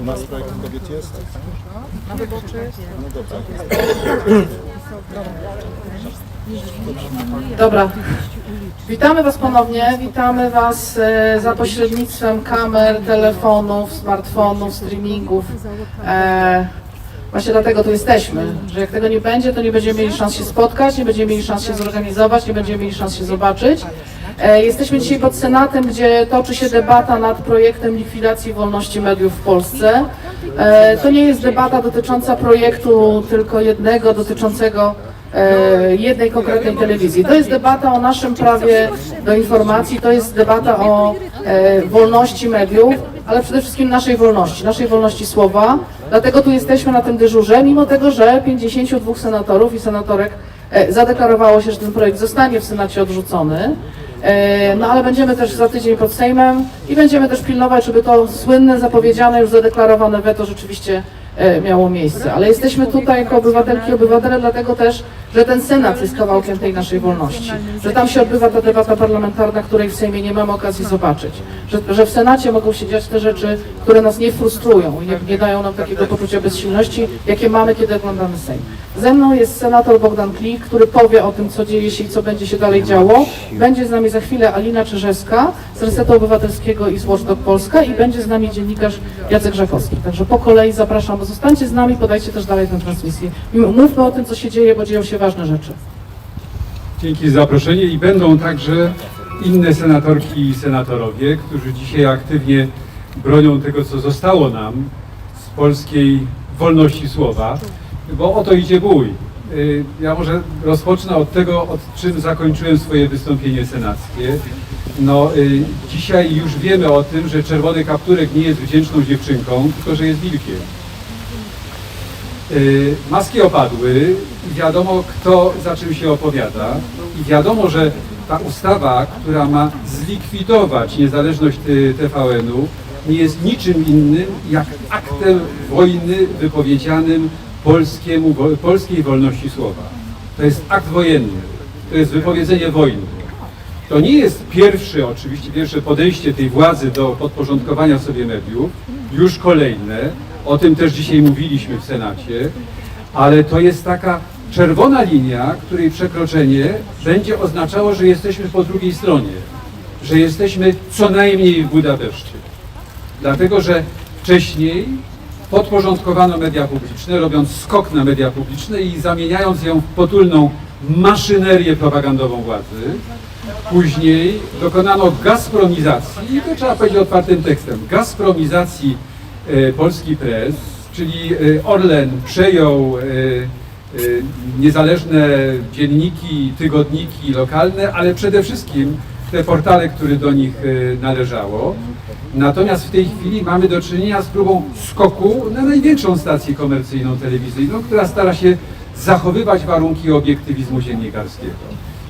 U nas projekt kobiet jest? Na wyborczy jest? No dobra. Dobra. Witamy Was ponownie. Witamy Was e, za pośrednictwem kamer, telefonów, smartfonów, streamingów. E, właśnie dlatego tu jesteśmy, że jak tego nie będzie, to nie będziemy mieli szans się spotkać, nie będziemy mieli szans się zorganizować, nie będziemy mieli szans się zobaczyć. E, jesteśmy dzisiaj pod Senatem, gdzie toczy się debata nad projektem likwidacji wolności mediów w Polsce. E, to nie jest debata dotycząca projektu tylko jednego, dotyczącego e, jednej konkretnej telewizji. To jest debata o naszym prawie do informacji, to jest debata o wolności mediów, ale przede wszystkim naszej wolności, naszej wolności słowa. Dlatego tu jesteśmy na tym dyżurze, mimo tego, że 52 senatorów i senatorek zadeklarowało się, że ten projekt zostanie w Senacie odrzucony. E, No ale będziemy też za tydzień pod Sejmem i będziemy też pilnować, żeby to słynne, zapowiedziane, już zadeklarowane weto rzeczywiście miało miejsce. Ale jesteśmy tutaj jako obywatelki i obywatele dlatego też, że ten Senat jest kawałkiem tej naszej wolności. Że tam się odbywa ta debata parlamentarna, której w Sejmie nie mamy okazji zobaczyć. Że, że w Senacie mogą się dziać te rzeczy, które nas nie frustrują i nie, nie dają nam takiego poczucia bezsilności, jakie mamy, kiedy oglądamy Sejm. Ze mną jest senator Bogdan Klik, który powie o tym, co dzieje się i co będzie się dalej działo. Będzie z nami za chwilę Alina Czyżewska z Resetu Obywatelskiego i z Watchdog Polska i będzie z nami dziennikarz Jacek Żakowski. Także po kolei zapraszam, zostańcie z nami, podajcie też dalej tę transmisję. Mówmy o tym, co się dzieje, bo dzieją się ważne rzeczy. Dzięki za zaproszenie i będą także inne senatorki i senatorowie, którzy dzisiaj aktywnie bronią tego, co zostało nam z polskiej wolności słowa, bo o to idzie bój. Y, Ja może rozpocznę od tego, od czym zakończyłem swoje wystąpienie senackie. No, y, dzisiaj już wiemy o tym, że czerwony kapturek nie jest wdzięczną dziewczynką, tylko że jest wilkiem. Y, Maski opadły, wiadomo kto za czym się opowiada i wiadomo, że ta ustawa, która ma zlikwidować niezależność y, TVN-u, nie jest niczym innym jak aktem wojny wypowiedzianym polskiemu, polskiej wolności słowa. To jest akt wojenny, to jest wypowiedzenie wojny. To nie jest pierwszy, oczywiście, pierwsze podejście tej władzy do podporządkowania sobie mediów, już kolejne, o tym też dzisiaj mówiliśmy w Senacie, ale to jest taka czerwona linia, której przekroczenie będzie oznaczało, że jesteśmy po drugiej stronie, że jesteśmy co najmniej w Budapeszcie. Dlatego, że wcześniej podporządkowano media publiczne, robiąc skok na media publiczne i zamieniając ją w potulną maszynerię propagandową władzy. Później dokonano gazpromizacji, i to trzeba powiedzieć otwartym tekstem, gazpromizacji Polski Press, czyli e, Orlen przejął e, niezależne dzienniki, tygodniki lokalne, ale przede wszystkim te portale, które do nich należało. Natomiast w tej chwili mamy do czynienia z próbą skoku na największą stację komercyjną telewizyjną, która stara się zachowywać warunki obiektywizmu dziennikarskiego.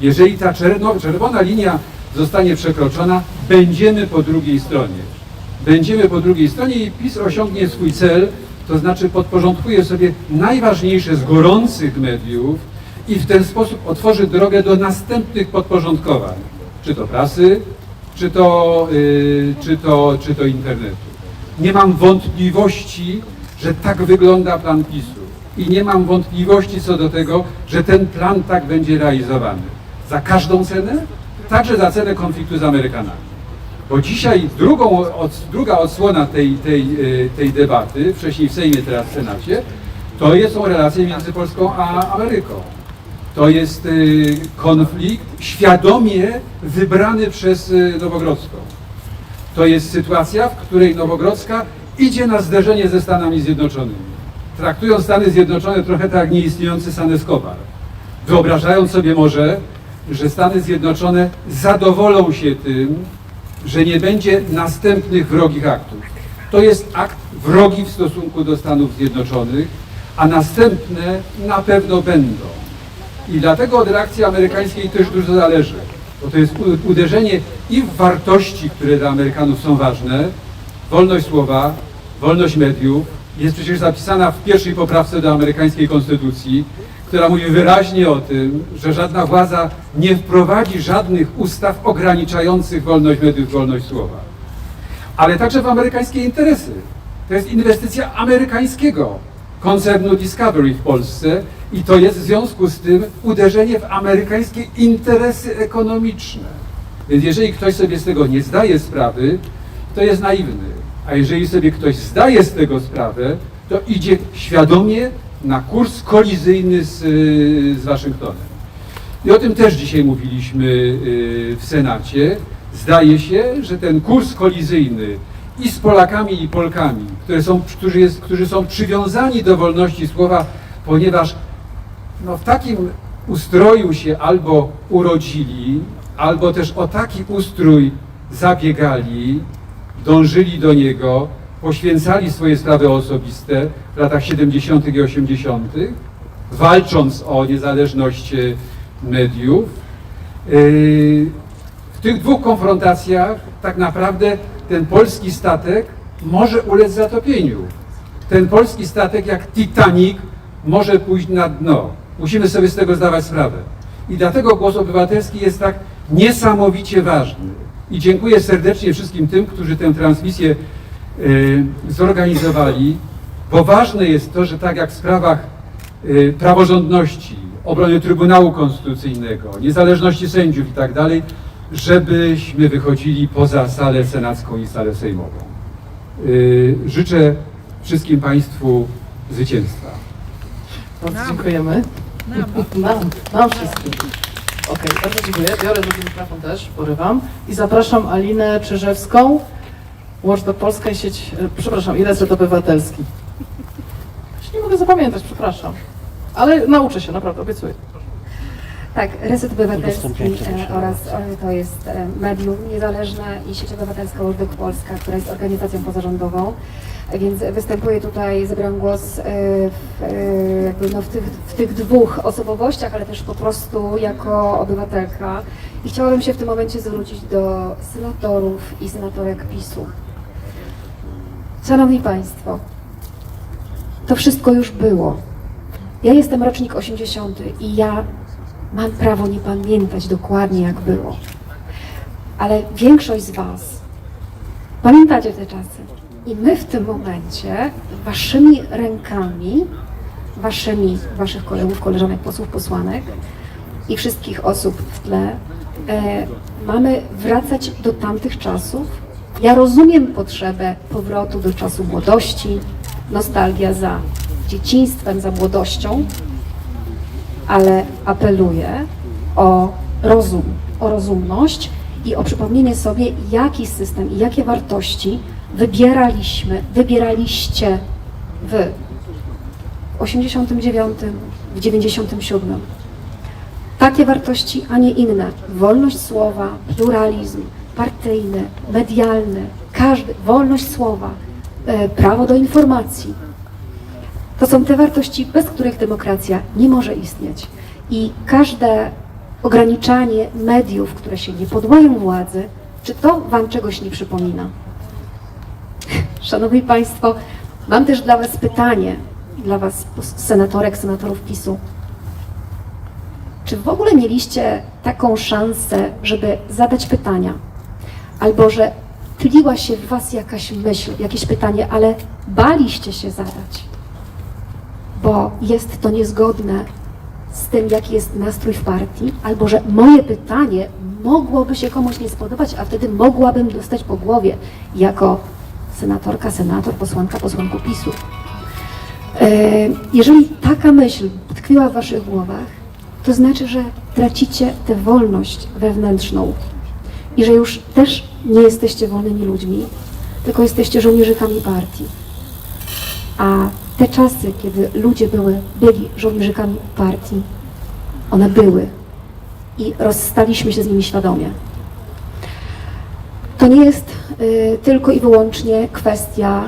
Jeżeli ta czerwona linia zostanie przekroczona, będziemy po drugiej stronie. Będziemy po drugiej stronie i PiS osiągnie swój cel, to znaczy podporządkuje sobie najważniejsze z gorących mediów i w ten sposób otworzy drogę do następnych podporządkowań, czy to prasy, czy to, y, czy to, czy to internetu. Nie mam wątpliwości, że tak wygląda plan PiSu i nie mam wątpliwości co do tego, że ten plan tak będzie realizowany. Za każdą cenę, także za cenę konfliktu z Amerykanami. Bo dzisiaj drugą, druga odsłona tej, tej, y, tej debaty, wcześniej w Sejmie, teraz w Senacie, to jest- są relacje między Polską a Ameryką. To jest y, konflikt świadomie wybrany przez y, Nowogrodzką. To jest sytuacja, w której Nowogrodzka idzie na zderzenie ze Stanami Zjednoczonymi. Traktują Stany Zjednoczone trochę tak jak nieistniejący San Escobar. Wyobrażając sobie może, że Stany Zjednoczone zadowolą się tym, że nie będzie następnych wrogich aktów. To jest akt wrogi w stosunku do Stanów Zjednoczonych, a następne na pewno będą. I dlatego od reakcji amerykańskiej też dużo zależy, bo to jest uderzenie i w wartości, które dla Amerykanów są ważne, wolność słowa, wolność mediów, jest przecież zapisana w pierwszej poprawce do amerykańskiej konstytucji, która mówi wyraźnie o tym, że żadna władza nie wprowadzi żadnych ustaw ograniczających wolność mediów, wolność słowa. ale także w amerykańskie interesy. To jest inwestycja amerykańskiego koncernu Discovery w Polsce i to jest w związku z tym uderzenie w amerykańskie interesy ekonomiczne. Więc jeżeli ktoś sobie z tego nie zdaje sprawy, to jest naiwny. A jeżeli sobie ktoś zdaje z tego sprawę, to idzie świadomie na kurs kolizyjny z, y, z Waszyngtonem. I o tym też dzisiaj mówiliśmy y, w Senacie. Zdaje się, że ten kurs kolizyjny i z Polakami i Polkami, które są, którzy, jest, którzy są przywiązani do wolności słowa, ponieważ no, w takim ustroju się albo urodzili, albo też o taki ustrój zabiegali, dążyli do niego, poświęcali swoje sprawy osobiste w latach 70. i 80., walcząc o niezależność e, mediów. Yy, W tych dwóch konfrontacjach tak naprawdę ten polski statek może ulec zatopieniu. Ten polski statek jak Titanic może pójść na dno. Musimy sobie z tego zdawać sprawę. I dlatego głos obywatelski jest tak niesamowicie ważny. I dziękuję serdecznie wszystkim tym, którzy tę transmisję zorganizowali, bo ważne jest to, że tak jak w sprawach y, praworządności, obrony Trybunału Konstytucyjnego, niezależności sędziów i tak dalej, żebyśmy wychodzili poza salę senacką i salę sejmową. Y, Życzę wszystkim Państwu zwycięstwa. Bardzo dziękujemy. Nam, nam wszystkim. Okej, bardzo dziękuję. Biorę drugi mikrofon też, porywam. I zapraszam Alinę Czyżewską, Watchdog Polska i sieć, e, przepraszam, i Reset Obywatelski. Już nie mogę zapamiętać, przepraszam. Ale nauczę się, naprawdę, obiecuję. Tak, Reset Obywatelski e, oraz e, to jest e, medium niezależne i sieć obywatelska Łóżdyk Polska, która jest organizacją pozarządową. E, Więc występuję tutaj, zabieram głos e, w, e, jakby no w, tych, w tych dwóch osobowościach, ale też po prostu jako obywatelka. I chciałabym się w tym momencie zwrócić do senatorów i senatorek PiSu. Szanowni Państwo, to wszystko już było. Ja jestem rocznik 80 i ja mam prawo nie pamiętać dokładnie jak było. Ale większość z Was pamiętacie te czasy. I my w tym momencie waszymi rękami, waszymi, waszych kolegów, koleżanek, posłów, posłanek i wszystkich osób w tle e, mamy wracać do tamtych czasów. Ja rozumiem potrzebę powrotu do czasu młodości, nostalgia za dzieciństwem, za młodością, ale apeluję o rozum, o rozumność i o przypomnienie sobie, jaki system i jakie wartości wybieraliśmy, wybieraliście wy w 89, w 97. Takie wartości, a nie inne. Wolność słowa, pluralizm partyjny, medialny, każdy, wolność słowa, e, prawo do informacji, to są te wartości, bez których demokracja nie może istnieć. I każde ograniczanie mediów, które się nie podłają władzy, czy to Wam czegoś nie przypomina? Szanowni Państwo, mam też dla Was pytanie, dla Was senatorek, senatorów PiSu. Czy w ogóle mieliście taką szansę, żeby zadać pytania, albo że tliła się w Was jakaś myśl, jakieś pytanie, ale baliście się zadać? bo jest to niezgodne z tym, jaki jest nastrój w partii, albo że moje pytanie mogłoby się komuś nie spodobać, a wtedy mogłabym dostać po głowie jako senatorka, senator, posłanka, posłanku PiSu. E, Jeżeli taka myśl tkwiła w waszych głowach, to znaczy, że tracicie tę wolność wewnętrzną i że już też nie jesteście wolnymi ludźmi, tylko jesteście żołnierzykami partii. A te czasy, kiedy ludzie były, byli żołnierzykami partii, one były i rozstaliśmy się z nimi świadomie. To nie jest y, tylko i wyłącznie kwestia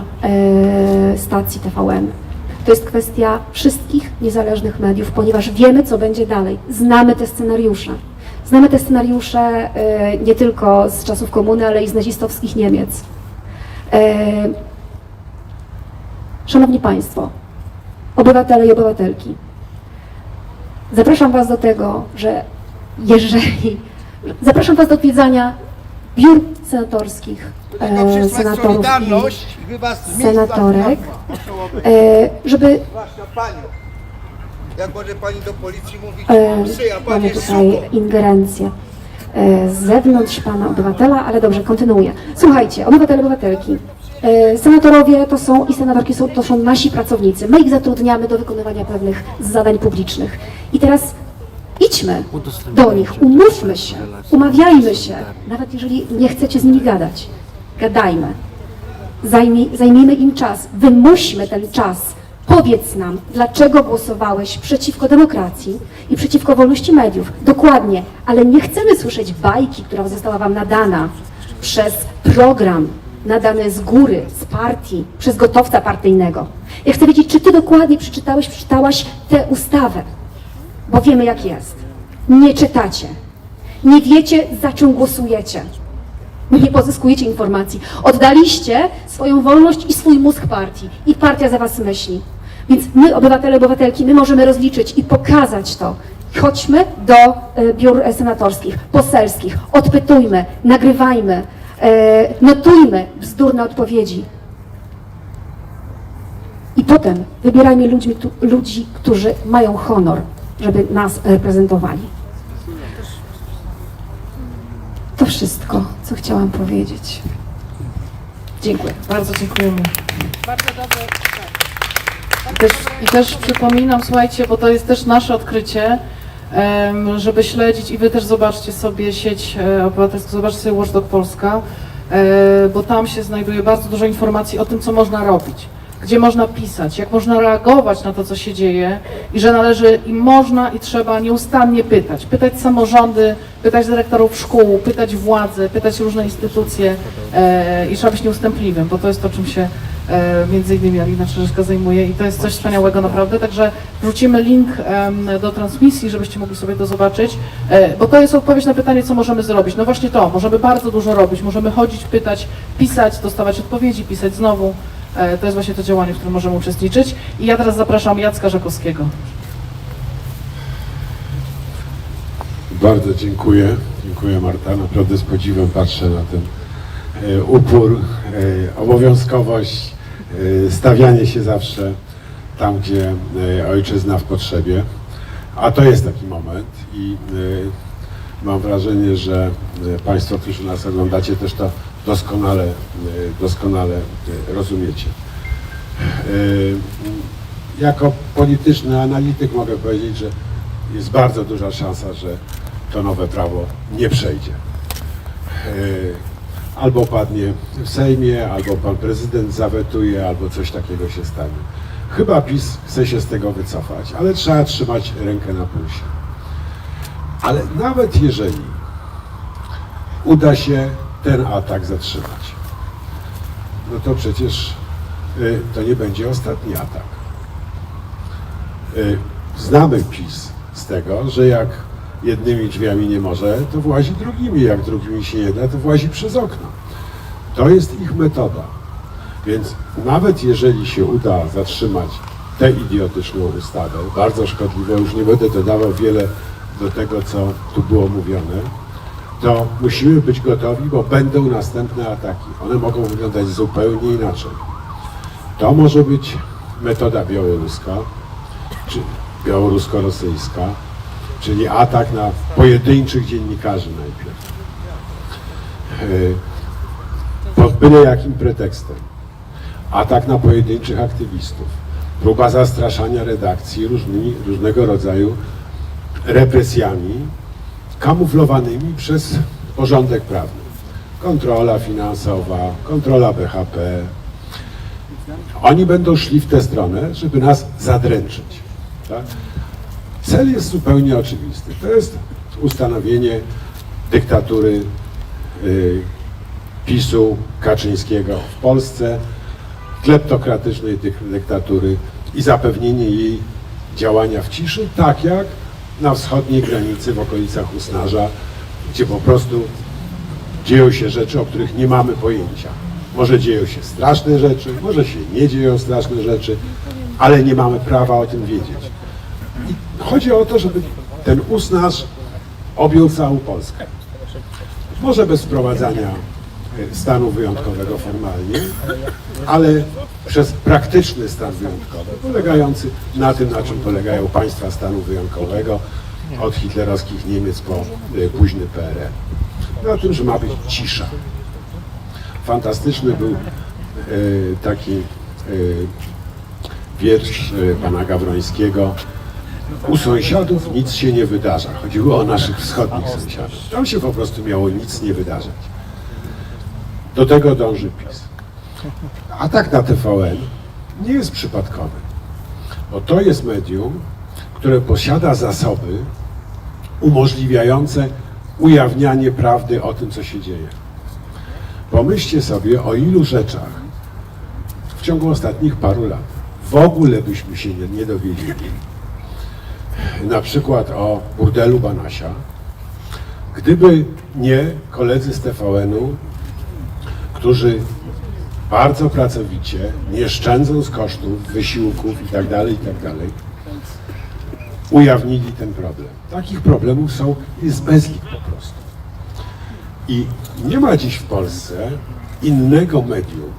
y, stacji TVN. To jest kwestia wszystkich niezależnych mediów, ponieważ wiemy, co będzie dalej. Znamy te scenariusze. Znamy te scenariusze y, nie tylko z czasów komuny, ale i z nazistowskich Niemiec. Y, Szanowni Państwo, obywatele i obywatelki, zapraszam Was do tego, że jeżeli. Zapraszam Was do odwiedzania biur senatorskich, e, przysłać senatorów i senatorek. żeby. Jak może pani do policji mówić, e, psy, a pani mamy jest tutaj suką. ingerencję e, z zewnątrz pana obywatela, ale dobrze, kontynuuję. Słuchajcie, obywatele, obywatelki, e, senatorowie to są i senatorki są, to są nasi pracownicy. My ich zatrudniamy do wykonywania pewnych zadań publicznych. I teraz idźmy do nich, umówmy się, umawiajmy się, nawet jeżeli nie chcecie z nimi gadać. Gadajmy. Zajmij, zajmijmy im czas, wymuśmy ten czas. Powiedz nam, dlaczego głosowałeś przeciwko demokracji i przeciwko wolności mediów. Dokładnie, ale nie chcemy słyszeć bajki, która została wam nadana przez program nadany z góry, z partii, przez gotowca partyjnego. Ja chcę wiedzieć, czy ty dokładnie przeczytałeś, przeczytałaś tę ustawę, bo wiemy jak jest. Nie czytacie. Nie wiecie, za czym głosujecie nie pozyskujecie informacji. Oddaliście swoją wolność i swój mózg partii i partia za was myśli. Więc my, obywatele, obywatelki, my możemy rozliczyć i pokazać to. Chodźmy do e, biur e, senatorskich, poselskich, odpytujmy, nagrywajmy, e, notujmy bzdurne odpowiedzi. I potem wybierajmy ludźmi, tu, ludzi, którzy mają honor, żeby nas reprezentowali. To wszystko, co chciałam powiedzieć. Dziękuję. Bardzo dziękujemy. Bardzo dobre. I też, I też przypominam, słuchajcie, bo to jest też nasze odkrycie, żeby śledzić i wy też zobaczcie sobie sieć e, obywatelską, zobaczcie sobie Watchdog Polska, e, bo tam się znajduje bardzo dużo informacji o tym, co można robić, gdzie można pisać, jak można reagować na to, co się dzieje i że należy i można i trzeba nieustannie pytać. Pytać samorządy, pytać dyrektorów szkół, pytać władze, pytać różne instytucje e, i trzeba być nieustępliwym, bo to jest to, czym się e, między innymi Alina Szerzeszka zajmuje i to jest coś wspaniałego naprawdę, także wrzucimy link em, do transmisji, żebyście mogli sobie to zobaczyć, e, bo to jest odpowiedź na pytanie, co możemy zrobić. No właśnie to, możemy bardzo dużo robić, możemy chodzić, pytać, pisać, dostawać odpowiedzi, pisać znowu. E, To jest właśnie to działanie, w którym możemy uczestniczyć. I ja teraz zapraszam Jacka Żakowskiego. Bardzo dziękuję. Dziękuję Marta. Naprawdę z podziwem patrzę na ten e, upór, e, obowiązkowość, stawianie się zawsze tam, gdzie ojczyzna w potrzebie. A to jest taki moment i mam wrażenie, że Państwo, którzy nas oglądacie, też to doskonale, e, doskonale e, rozumiecie. E, Jako polityczny analityk mogę powiedzieć, że jest bardzo duża szansa, że to nowe prawo nie przejdzie. Albo padnie w Sejmie, albo pan prezydent zawetuje, albo coś takiego się stanie. Chyba PiS chce się z tego wycofać, ale trzeba trzymać rękę na pulsie. Ale nawet jeżeli uda się ten atak zatrzymać, no to przecież y, to nie będzie ostatni atak. Y, Znamy PiS z tego, że jak jednymi drzwiami nie może, to włazi drugimi, jak drugimi się nie da, to włazi przez okno. To jest ich metoda. Więc nawet jeżeli się uda zatrzymać tę idiotyczną ustawę, bardzo szkodliwą, już nie będę dodawał wiele do tego, co tu było mówione, to musimy być gotowi, bo będą następne ataki. One mogą wyglądać zupełnie inaczej. To może być metoda białoruska, czy białorusko-rosyjska, czyli atak na pojedynczych dziennikarzy najpierw. Yy, Pod byle jakim pretekstem. Atak na pojedynczych aktywistów. Próba zastraszania redakcji różnymi, różnego rodzaju represjami kamuflowanymi przez porządek prawny. Kontrola finansowa, kontrola BHP. Oni będą szli w tę stronę, żeby nas zadręczyć. Tak? Cel jest zupełnie oczywisty. To jest ustanowienie dyktatury y, PiSu Kaczyńskiego w Polsce, kleptokratycznej dyk- dyktatury i zapewnienie jej działania w ciszy, tak jak na wschodniej granicy w okolicach Usnarza, gdzie po prostu dzieją się rzeczy, o których nie mamy pojęcia. Może dzieją się straszne rzeczy, może się nie dzieją straszne rzeczy, ale nie mamy prawa o tym wiedzieć. I chodzi o to, żeby ten Usnarz objął całą Polskę. Może bez wprowadzania stanu wyjątkowego formalnie, ale przez praktyczny stan wyjątkowy, polegający na tym, na czym polegają państwa stanu wyjątkowego od hitlerowskich Niemiec po y, późny PRL. Na tym, że ma być cisza. Fantastyczny był y, taki y, wiersz pana Gawrońskiego. U sąsiadów nic się nie wydarza. Chodziło o naszych wschodnich sąsiadów. Tam się po prostu miało nic nie wydarzać. Do tego dąży PiS. Atak na TVN nie jest przypadkowy, bo to jest medium, które posiada zasoby umożliwiające ujawnianie prawdy o tym, co się dzieje. Pomyślcie sobie, o ilu rzeczach w ciągu ostatnich paru lat w ogóle byśmy się nie, nie dowiedzieli. Na przykład o burdelu Banasia. Gdyby nie koledzy z TVN-u, którzy bardzo pracowicie, nie szczędząc kosztów, wysiłków itd., itd., ujawnili ten problem. Takich problemów są, jest bezlik po prostu. I nie ma dziś w Polsce innego medium,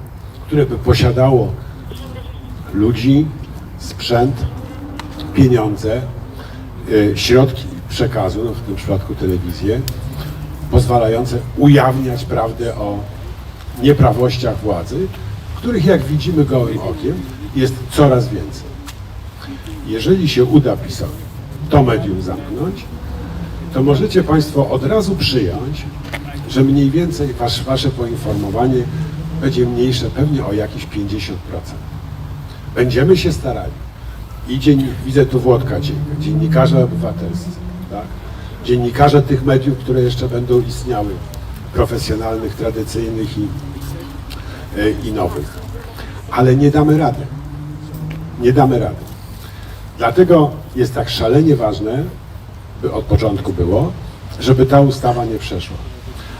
które by posiadało ludzi, sprzęt, pieniądze, y, środki przekazu, no w tym przypadku telewizję, pozwalające ujawniać prawdę o nieprawościach władzy, których jak widzimy gołym okiem jest coraz więcej. Jeżeli się uda PiSowi to medium zamknąć, to możecie Państwo od razu przyjąć, że mniej więcej wasz, Wasze poinformowanie będzie mniejsze pewnie o jakieś 50%. Będziemy się starali. I dzień, widzę tu Włodka Cienka, dziennikarze obywatelscy, tak? dziennikarze tych mediów, które jeszcze będą istniały, profesjonalnych, tradycyjnych i, i nowych. Ale nie damy rady. Nie damy rady. Dlatego jest tak szalenie ważne, by od początku było, żeby ta ustawa nie przeszła.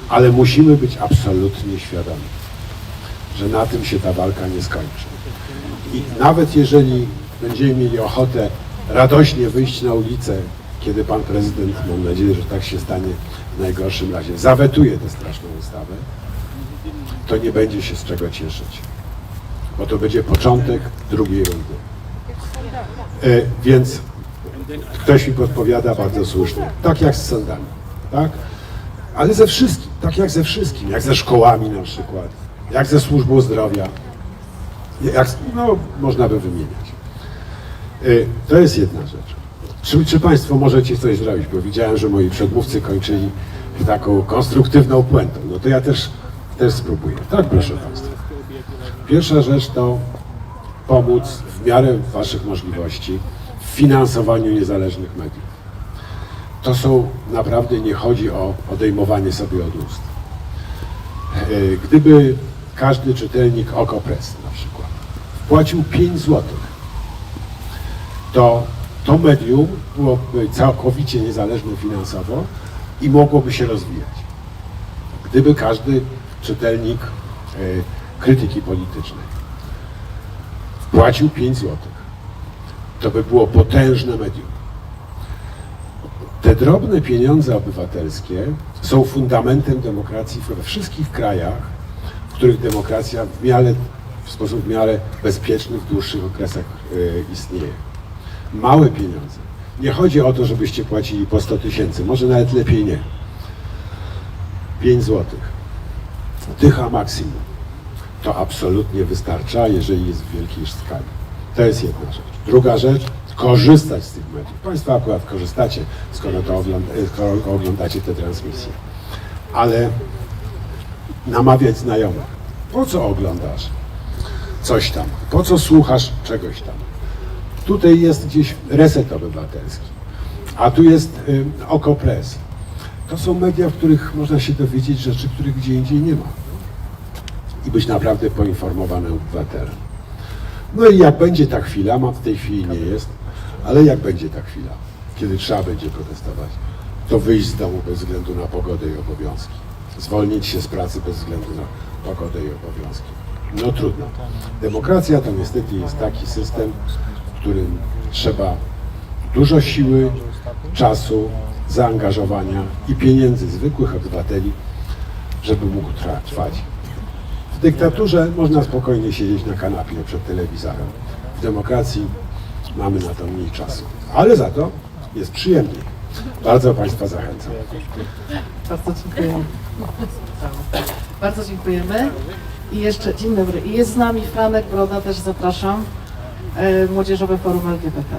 Ale musimy być absolutnie świadomi, że na tym się ta walka nie skończy. I nawet jeżeli będziemy mieli ochotę radośnie wyjść na ulicę, kiedy pan prezydent, mam nadzieję, że tak się stanie w najgorszym razie, zawetuje tę straszną ustawę, to nie będzie się z czego cieszyć. Bo to będzie początek drugiej rundy. E, więc ktoś mi podpowiada bardzo słusznie, tak jak z sądami, tak? Ale ze wszystkim, tak jak ze wszystkim, jak ze szkołami na przykład, jak ze służbą zdrowia, jak, no, można by wymieniać. Y, To jest jedna rzecz. Czy, czy Państwo możecie coś zrobić? Bo widziałem, że moi przedmówcy kończyli taką konstruktywną puentą. No to ja też, też spróbuję. Tak, proszę Państwa. Pierwsza rzecz to pomóc w miarę Waszych możliwości w finansowaniu niezależnych mediów. To są naprawdę, nie chodzi o odejmowanie sobie od ust. Y, Gdyby każdy czytelnik Okopres na przykład wpłacił 5 złotych to to medium byłoby całkowicie niezależne finansowo i mogłoby się rozwijać. Gdyby każdy czytelnik e, krytyki politycznej wpłacił 5 zł, to by było potężne medium. Te drobne pieniądze obywatelskie są fundamentem demokracji we wszystkich krajach, w których demokracja w, miarę, w sposób w miarę bezpieczny w dłuższych okresach e, istnieje małe pieniądze. Nie chodzi o to, żebyście płacili po 100 tysięcy, może nawet lepiej nie. 5 złotych. Dycha maksimum. To absolutnie wystarcza, jeżeli jest w wielkiej skali. To jest jedna rzecz. Druga rzecz, korzystać z tych mediów. Państwo akurat korzystacie, skoro, to ogląda, skoro oglądacie te transmisje. Ale namawiać znajomych. Po co oglądasz coś tam? Po co słuchasz czegoś tam? Tutaj jest gdzieś reset obywatelski, a tu jest y, Okopres. To są media, w których można się dowiedzieć rzeczy, których gdzie indziej nie ma. I być naprawdę poinformowanym obywatelem. No i jak będzie ta chwila, ma w tej chwili nie jest, ale jak będzie ta chwila, kiedy trzeba będzie protestować, to wyjść z domu bez względu na pogodę i obowiązki. Zwolnić się z pracy bez względu na pogodę i obowiązki. No trudno. Demokracja to niestety jest taki system, w którym trzeba dużo siły, czasu, zaangażowania i pieniędzy zwykłych obywateli, żeby mógł trwać. W dyktaturze można spokojnie siedzieć na kanapie przed telewizorem. W demokracji mamy na to mniej czasu. Ale za to jest przyjemniej. Bardzo Państwa zachęcam. Bardzo dziękujemy. Bardzo dziękujemy. I jeszcze, dzień dobry. I jest z nami Franek Broda, też zapraszam. E, Młodzieżowe Forum LGBT.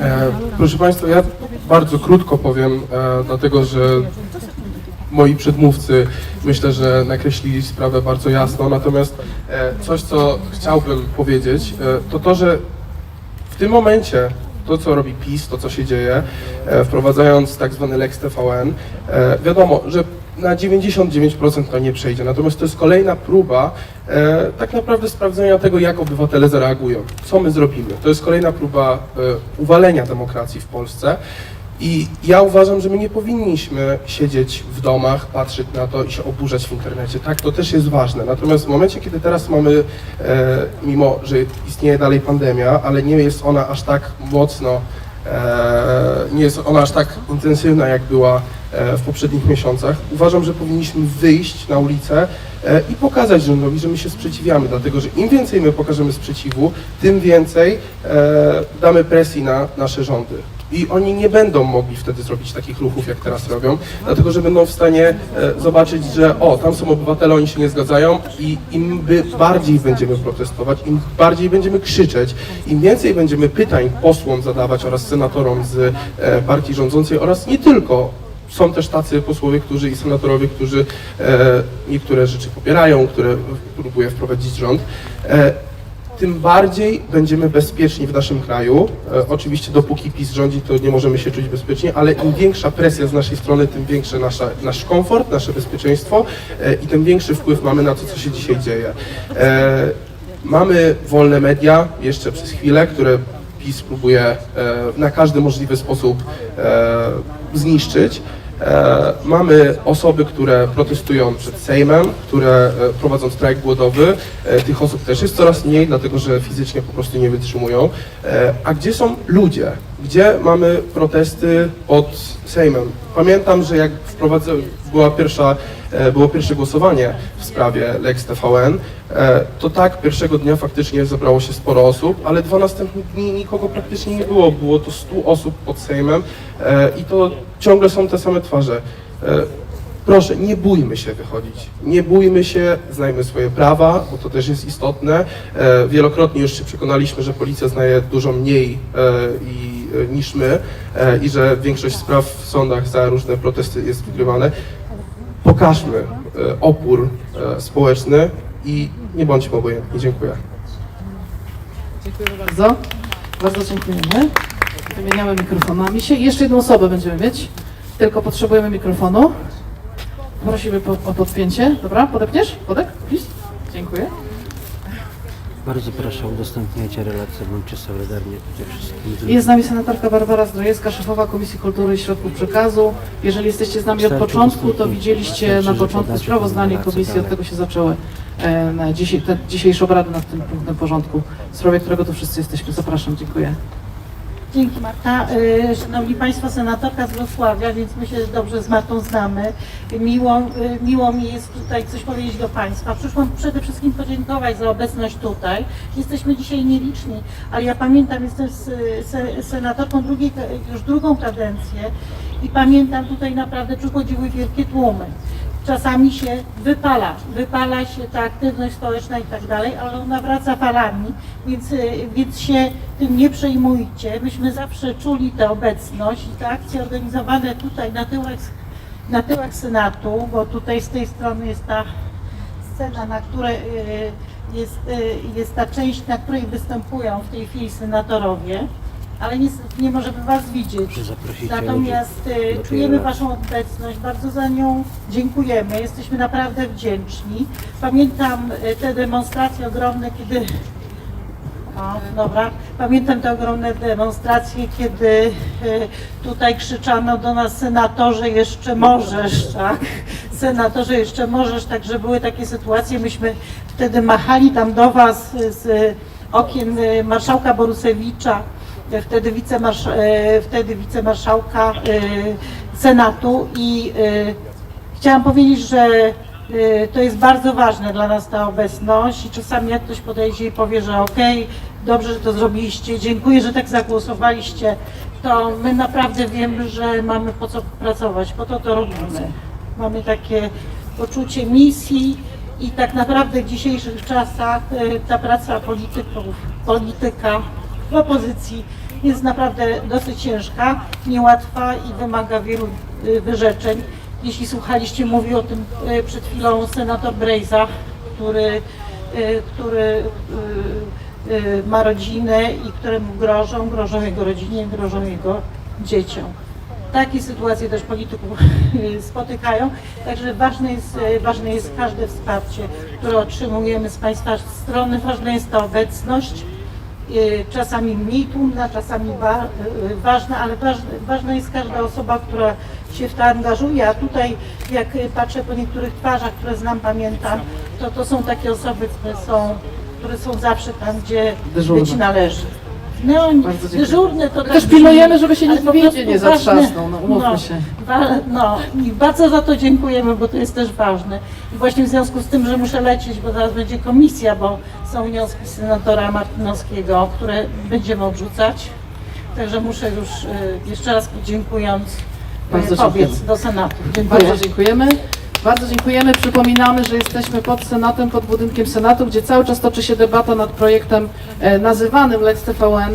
E, proszę Państwa, ja bardzo krótko powiem, e, dlatego że moi przedmówcy myślę, że nakreślili sprawę bardzo jasno. Natomiast e, coś, co chciałbym powiedzieć, e, to to, że w tym momencie to, co robi PiS, to, co się dzieje, e, wprowadzając tak zwany Lex TVN, e, wiadomo, że na 99% to nie przejdzie. Natomiast to jest kolejna próba e, tak naprawdę sprawdzenia tego, jak obywatele zareagują. Co my zrobimy? To jest kolejna próba e, uwalenia demokracji w Polsce. I ja uważam, że my nie powinniśmy siedzieć w domach, patrzeć na to i się oburzać w internecie. Tak, to też jest ważne. Natomiast w momencie, kiedy teraz mamy, e, mimo że istnieje dalej pandemia, ale nie jest ona aż tak mocno, e, nie jest ona aż tak intensywna, jak była w poprzednich miesiącach, uważam, że powinniśmy wyjść na ulicę e, i pokazać rządowi, że my się sprzeciwiamy, dlatego że im więcej my pokażemy sprzeciwu, tym więcej e, damy presji na nasze rządy. I oni nie będą mogli wtedy zrobić takich ruchów, jak teraz robią, dlatego że będą w stanie e, zobaczyć, że o, tam są obywatele, oni się nie zgadzają i im by bardziej będziemy protestować, im bardziej będziemy krzyczeć, im więcej będziemy pytań posłom zadawać oraz senatorom z e, partii rządzącej oraz nie tylko. Są też tacy posłowie, którzy i senatorowie, którzy e, niektóre rzeczy popierają, które próbuje wprowadzić rząd. E, tym bardziej będziemy bezpieczni w naszym kraju. E, oczywiście dopóki PiS rządzi, to nie możemy się czuć bezpiecznie, ale im większa presja z naszej strony, tym większy nasza, nasz komfort, nasze bezpieczeństwo e, i tym większy wpływ mamy na to, co się dzisiaj dzieje. E, mamy wolne media jeszcze przez chwilę, które PiS próbuje e, na każdy możliwy sposób e, zniszczyć. E, mamy osoby, które protestują przed Sejmem, które e, prowadzą strajk głodowy. E, tych osób też jest coraz mniej, dlatego że fizycznie po prostu nie wytrzymują. A gdzie są ludzie? Gdzie mamy protesty pod Sejmem? Pamiętam, że jak była pierwsza, e, było pierwsze głosowanie w sprawie Lex TVN, e, to tak, pierwszego dnia faktycznie zebrało się sporo osób, ale dwa następne dni nikogo praktycznie nie było. Było to 100 osób pod Sejmem e, i to ciągle są te same twarze. Proszę, nie bójmy się wychodzić. Nie bójmy się, znajmy swoje prawa, bo to też jest istotne. E, Wielokrotnie już się przekonaliśmy, że policja znaje dużo mniej e, i, e, niż my e, i że większość spraw w sądach za różne protesty jest wygrywane. Pokażmy e, opór e, społeczny i nie bądźmy obojętni. Dziękuję. Dziękujemy bardzo. Bardzo dziękujemy. Wymieniamy mikrofonami się. Jeszcze jedną osobę będziemy mieć. Tylko potrzebujemy mikrofonu. Prosimy po, o podpięcie. Dobra, podepniesz? Podek? Please. Dziękuję. Bardzo proszę, udostępniajcie relacje, bądźcie solidarni przede wszystkim. Jest z nami senatorka Barbara Zdrojewska, szefowa Komisji Kultury i Środków Przekazu. Jeżeli jesteście z nami od początku, to widzieliście na początku sprawozdanie komisji, od tego się zaczęły e, na dzisiaj, te dzisiejsze obrady nad tym punktem porządku, w sprawie którego tu wszyscy jesteśmy. Zapraszam, dziękuję. Dzięki Marta. Y, Szanowni Państwo, senatorka z Wrocławia, więc my się dobrze z Martą znamy. Miło, y, miło mi jest tutaj coś powiedzieć do Państwa. Przyszłam przede wszystkim podziękować za obecność tutaj. Jesteśmy dzisiaj nieliczni, ale ja pamiętam, jestem senatorką drugiej, już drugą kadencję i pamiętam tutaj naprawdę przychodziły wielkie tłumy czasami się wypala, wypala się ta aktywność społeczna i tak dalej, ale ona wraca falami, więc, y, więc się tym nie przejmujcie. Myśmy zawsze czuli tę obecność i te akcje organizowane tutaj na tyłach, na tyłach Senatu, bo tutaj z tej strony jest ta scena, na której y, jest, y, jest ta część, na której występują w tej chwili senatorowie, ale niestety nie możemy Was widzieć. Natomiast y, czujemy? Waszą obecność, bardzo za nią dziękujemy, jesteśmy naprawdę wdzięczni. Pamiętam y, te demonstracje ogromne, kiedy... O, dobra. Pamiętam te ogromne demonstracje, kiedy y, tutaj krzyczano do nas senatorze jeszcze możesz, tak? Senatorze jeszcze możesz, także były takie sytuacje, myśmy wtedy machali tam do Was z okien y, marszałka Borusewicza, wtedy, wicemarsz, e, wtedy wicemarszałka e, Senatu i e, chciałam powiedzieć, że to jest bardzo ważne dla nas ta obecność i czasami jak ktoś podejdzie i powie, że okej, dobrze, że to zrobiliście, dziękuję, że tak zagłosowaliście, to my naprawdę wiemy, że mamy po co pracować, po to to robimy. Mamy takie poczucie misji i tak naprawdę w dzisiejszych czasach ta praca polityków, polityka w opozycji jest naprawdę dosyć ciężka, niełatwa i wymaga wielu e, wyrzeczeń. Jeśli słuchaliście, mówił o tym e, przed chwilą senator Brejza, który, e, który ma rodzinę i któremu grożą, grożą jego rodzinie, grożą jego dzieciom. Takie sytuacje też polityków spotykają, także ważne jest, ważne jest każde wsparcie, które otrzymujemy z Państwa strony, ważna jest ta obecność, y, czasami mniej tłumna, czasami wa- y, ważna, ale ważna, ważna jest każda osoba, która się w to angażuje, a tutaj jak patrzę po niektórych twarzach, które znam, pamiętam, to to są takie osoby, które są, które są zawsze tam, gdzie Dyżurne. być należy. No, Bardzo dziękuję. dyżurne to tak też pilnujemy, żeby się nikt po prostu nie ważne- zatrzasnął, no umówmy no, się. Wa- no i bardzo za to dziękujemy, bo to jest też ważne. I właśnie w związku z tym, że muszę lecieć, bo zaraz będzie komisja, bo są wnioski senatora Martynowskiego, które będziemy odrzucać. Także muszę już y, jeszcze raz dziękując Bardzo y, pobiec dziękuję. do Senatu. Dziękuję. Bardzo dziękujemy. Bardzo dziękujemy. Przypominamy, że jesteśmy pod Senatem, pod budynkiem Senatu, gdzie cały czas toczy się debata nad projektem e, nazywanym Lex TVN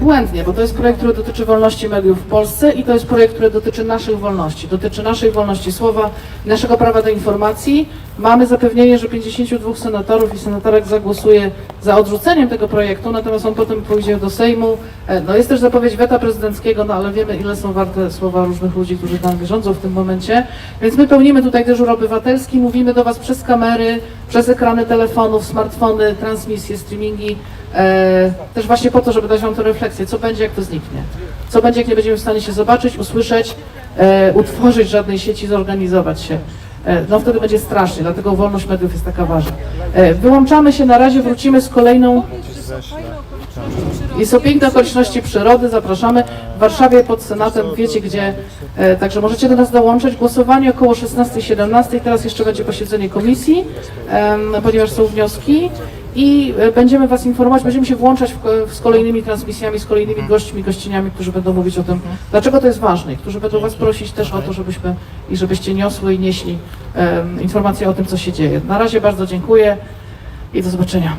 błędnie, bo to jest projekt, który dotyczy wolności mediów w Polsce i to jest projekt, który dotyczy naszych wolności, dotyczy naszej wolności słowa, naszego prawa do informacji. Mamy zapewnienie, że 52 senatorów i senatorek zagłosuje za odrzuceniem tego projektu, natomiast on potem pójdzie do Sejmu. E, No jest też zapowiedź weta prezydenckiego, no ale wiemy, ile są warte słowa różnych ludzi, którzy tam rządzą w tym momencie. Więc my pełnimy tutaj dyżur obywatelski, mówimy do Was przez kamery, przez ekrany telefonów, smartfony, transmisje, streamingi. E, też właśnie po to, żeby dać Wam tę refleksję, co będzie, jak to zniknie. Co będzie, jak nie będziemy w stanie się zobaczyć, usłyszeć, e, utworzyć żadnej sieci, zorganizować się. E, no wtedy będzie strasznie, dlatego wolność mediów jest taka ważna. E, wyłączamy się na razie, wrócimy z kolejną i są piękne okoliczności przyrody, zapraszamy. W Warszawie pod Senatem, wiecie gdzie, e, także możecie do nas dołączyć. Głosowanie około 16-17, teraz jeszcze będzie posiedzenie komisji, em, ponieważ są wnioski i e, będziemy Was informować, będziemy się włączać w, z kolejnymi transmisjami, z kolejnymi gośćmi, gościniami, którzy będą mówić o tym, dlaczego to jest ważne i którzy będą Was prosić też o to, żebyśmy i żebyście niosły i nieśli em, informacje o tym, co się dzieje. Na razie bardzo dziękuję i do zobaczenia.